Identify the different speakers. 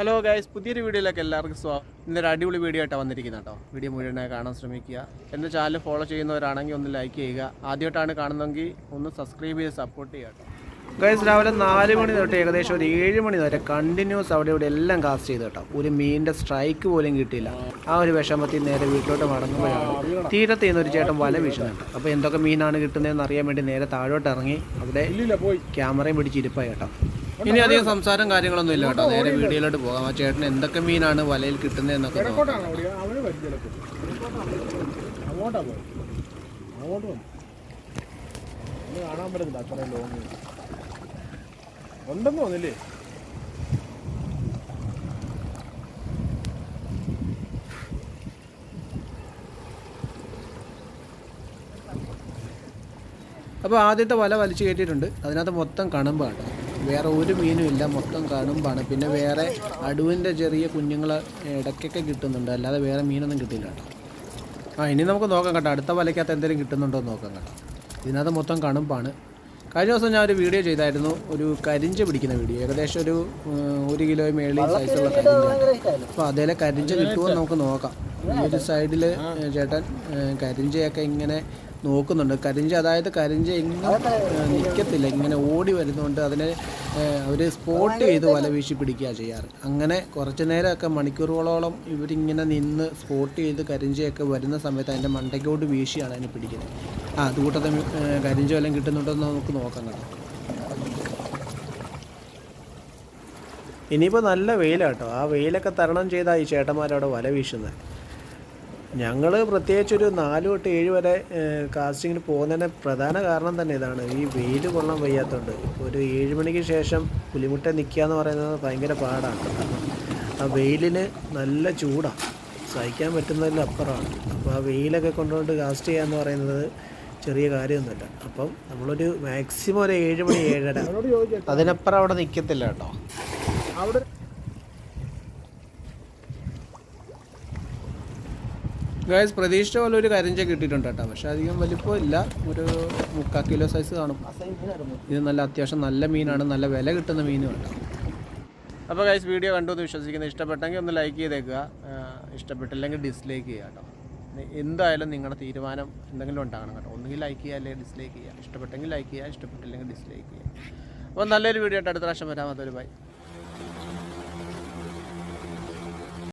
Speaker 1: hello guys പുതിയൊരു വീഡിയോയിലേക്ക് എല്ലാവർക്കും സ്വാഗതം ഇന്നൊരു അടിപൊളി വീഡിയോ ആയിട്ടാണ് വന്നിരിക്കുന്നത് കേട്ടോ വീഡിയോ മുഴുവനായി കാണാൻ ശ്രമിക്കുക എൻ്റെ ചാനൽ ഫോളോ ചെയ്യുന്നവരാണെങ്കിൽ ഒന്ന് ലൈക്ക് ചെയ്യുക ആദ്യമായിട്ടാണ് കാണുന്നതെങ്കിൽ ഒന്ന് സബ്സ്ക്രൈബ് ചെയ്ത് സപ്പോർട്ട് ചെയ്യുക കേട്ടോ ഗൈസ് രാവിലെ നാല് മണി തൊട്ട് ഏകദേശം ഒരു ഏഴ് മണി വരെ കണ്ടിന്യൂസ് അവിടെ ഇവിടെ എല്ലാം കാസ്റ്റ് ചെയ്ത് കേട്ടോ ഒരു മീനിൻ്റെ സ്ട്രൈക്ക് പോലും കിട്ടിയില്ല ആ ഒരു വിഷമത്തിൽ നേരെ വീട്ടിലോട്ട് മടങ്ങുമ്പോഴാണ് തീരത്ത് നിന്ന് ഒരു ചേട്ടൻ വല വീശുന്നുണ്ട് അപ്പോൾ എന്തൊക്കെ മീനാണ് കിട്ടുന്നതെന്ന് അറിയാൻ വേണ്ടി നേരെ താഴോട്ട് ഇറങ്ങി അവിടെ ക്യാമറയും പിടിച്ച് ഇരിപ്പായി കേട്ടോ ഇനി അധികം സംസാരം കാര്യങ്ങളൊന്നും ഇല്ല കേട്ടോ നേരെ വീടുകളിലോട്ട് പോകാം ആ ചേട്ടൻ എന്തൊക്കെ മീനാണ് വലയിൽ കിട്ടുന്നത് എന്നൊക്കെ കാണാൻ ഉണ്ടെന്ന് അപ്പോൾ ആദ്യത്തെ വല വലിച്ചു കയറ്റിയിട്ടുണ്ട് അതിനകത്ത് മൊത്തം കണമ്പാണ് വേറെ ഒരു മീനും ഇല്ല മൊത്തം കടുമ്പാണ് പിന്നെ വേറെ അടുവിൻ്റെ ചെറിയ കുഞ്ഞുങ്ങൾ ഇടയ്ക്കൊക്കെ കിട്ടുന്നുണ്ട് അല്ലാതെ വേറെ മീനൊന്നും കിട്ടില്ല കേട്ടോ ആ ഇനി നമുക്ക് നോക്കാം കേട്ടോ അടുത്ത വലയ്ക്കകത്ത് എന്തെങ്കിലും കിട്ടുന്നുണ്ടോ എന്ന് നോക്കാം കേട്ടോ ഇതിനകത്ത് മൊത്തം കടുമ്പാണ് കഴിഞ്ഞ ദിവസം ഞാൻ ഒരു വീഡിയോ ചെയ്തായിരുന്നു ഒരു കരിഞ്ച് പിടിക്കുന്ന വീഡിയോ ഏകദേശം ഒരു ഒരു കിലോ മേളി സൈസുള്ള കരിഞ്ച് അപ്പോൾ അതേലെ കരിഞ്ച് കിട്ടുമോ നമുക്ക് നോക്കാം ഈ ഒരു സൈഡിൽ ചേട്ടൻ കരിഞ്ചയൊക്കെ ഇങ്ങനെ നോക്കുന്നുണ്ട് കരിഞ്ച അതായത് കരിഞ്ച ഇങ്ങനെ നിൽക്കത്തില്ല ഇങ്ങനെ ഓടി വരുന്നുണ്ട് അതിനെ അവർ സ്പോട്ട് ചെയ്ത് വല വീശി പിടിക്കുക ചെയ്യാറ് അങ്ങനെ കുറച്ച് നേരമൊക്കെ മണിക്കൂറുകളോളം ഇവരിങ്ങനെ നിന്ന് സ്പോട്ട് ചെയ്ത് കരിഞ്ചയൊക്കെ വരുന്ന സമയത്ത് അതിൻ്റെ മണ്ടയ്ക്കോട്ട് വീശിയാണ് അതിനെ പിടിക്കുന്നത് ആ അതുകൂട്ടത്തെ കരിഞ്ച വല്ലതും കിട്ടുന്നുണ്ടോ എന്ന് നമുക്ക് നോക്കാം കേട്ടോ ഇനിയിപ്പോൾ നല്ല വെയിലാട്ടോ ആ വെയിലൊക്കെ തരണം ചെയ്താൽ ഈ ചേട്ടന്മാരവിടെ വല വീശുന്നത് ഞങ്ങൾ പ്രത്യേകിച്ച് ഒരു നാല് തൊട്ട് ഏഴ് വരെ കാസ്റ്റിങ്ങിന് പോകുന്നതിന് പ്രധാന കാരണം തന്നെ ഇതാണ് ഈ വെയിൽ കൊള്ളാൻ വയ്യാത്തതുകൊണ്ട് ഒരു ഏഴ് മണിക്ക് ശേഷം പുലിമുട്ട നിൽക്കുക എന്ന് പറയുന്നത് ഭയങ്കര പാടാണ് ആ വെയിലിന് നല്ല ചൂടാണ് സഹിക്കാൻ അപ്പുറമാണ് അപ്പോൾ ആ വെയിലൊക്കെ കൊണ്ടുകൊണ്ട് കാസ്റ്റ് ചെയ്യുക എന്ന് പറയുന്നത് ചെറിയ കാര്യമൊന്നുമില്ല അപ്പം നമ്മളൊരു മാക്സിമം ഒരു ഏഴ് മണി ഏഴര അതിനപ്പുറം അവിടെ നിൽക്കത്തില്ല കേട്ടോ അവിടെ ഗായസ് പ്രതീക്ഷിച്ച പോലെ ഒരു കരിഞ്ച കിട്ടിയിട്ടുണ്ട് കേട്ടോ പക്ഷെ അധികം വലിപ്പം ഇല്ല ഒരു മുക്കാൽ കിലോ സൈസ് കാണും ഇത് നല്ല അത്യാവശ്യം നല്ല മീനാണ് നല്ല വില കിട്ടുന്ന മീനും കേട്ടോ അപ്പോൾ ഗൈസ് വീഡിയോ കണ്ടു എന്ന് വിശ്വസിക്കുന്നത് ഇഷ്ടപ്പെട്ടെങ്കിൽ ഒന്ന് ലൈക്ക് ചെയ്തേക്കുക ഇഷ്ടപ്പെട്ടില്ലെങ്കിൽ ഡിസ്ലൈക്ക് ചെയ്യുക കേട്ടോ എന്തായാലും നിങ്ങളുടെ തീരുമാനം എന്തെങ്കിലും ഉണ്ടാകണം കേട്ടോ ഒന്നുകിൽ ലൈക്ക് ചെയ്യുക അല്ലെങ്കിൽ ഡിസ്ലൈക്ക് ചെയ്യുക ഇഷ്ടപ്പെട്ടെങ്കിൽ ലൈക്ക് ചെയ്യുക ഇഷ്ടപ്പെട്ടില്ലെങ്കിൽ ഡിസ്ലൈക്ക് ചെയ്യുക അപ്പോൾ നല്ലൊരു വീഡിയോ ആയിട്ട് അടുത്ത പ്രാവശ്യം വരാം ബൈ